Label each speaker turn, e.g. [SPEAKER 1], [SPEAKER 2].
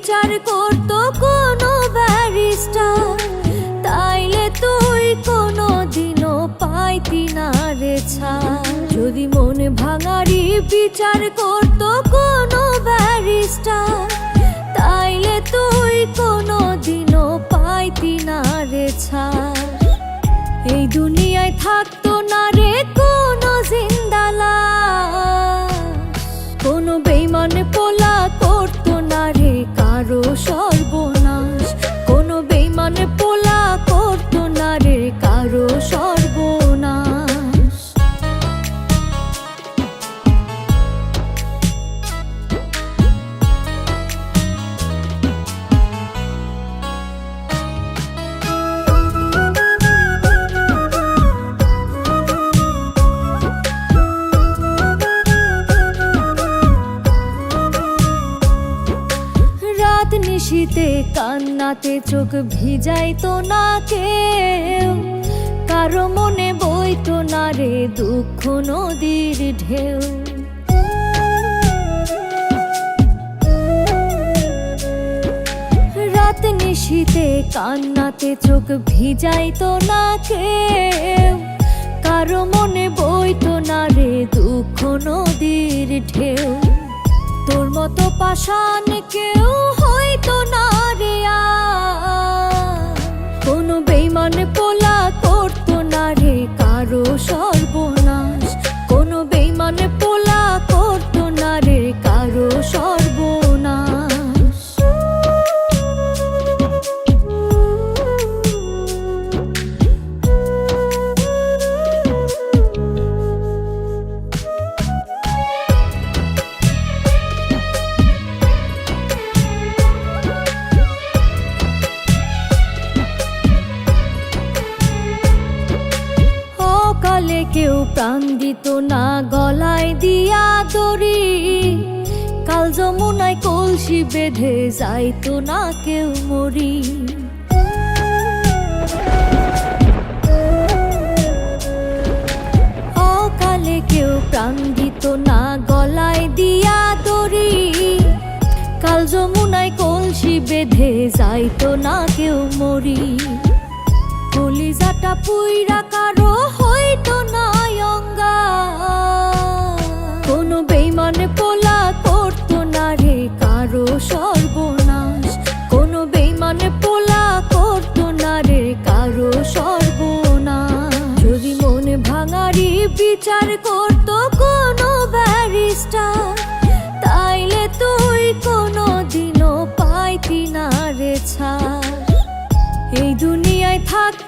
[SPEAKER 1] বিচার করতো কোনো ব্যারিস্টার, তাইলে তুই কোনো দিনও পাইতি না রে যদি মনে ভাঙারি বিচার করতো কোনো ব্যারিস্টার, তাইলে তুই কোনো রাত নিশিতে কান্নাতে চোখ ভিজাইতো না কেউ। কারও মনে বইতো না রে দুঃখ নদীর ঢেউ। রাত নিশিতে কান্নাতে চোখ ভিজাইতো না কেউ। কারও মনে বইতো না রে দুঃখ নদীর ঢেউ। তোর মতো পাষাণ কেউ কেউ প্রাণ দিত না, গলায় দিয়া দড়ি। কাল যমুনায় কলসি বেঁধে যাইতো না কেউ মরি। অকালে কেউ প্রাণ দিত না, গলায় দিয়া দড়ি। কাল যমুনায় কলসি বেঁধে যাইতো না কেউ মরি। কলিজাটা পুইরা বিচার করতো কোনো ব্যারিস্টার, তাইলে তুই কোনো দিনও পাইতি না রে ছাড়। এই দুনিয়ায় থাকতো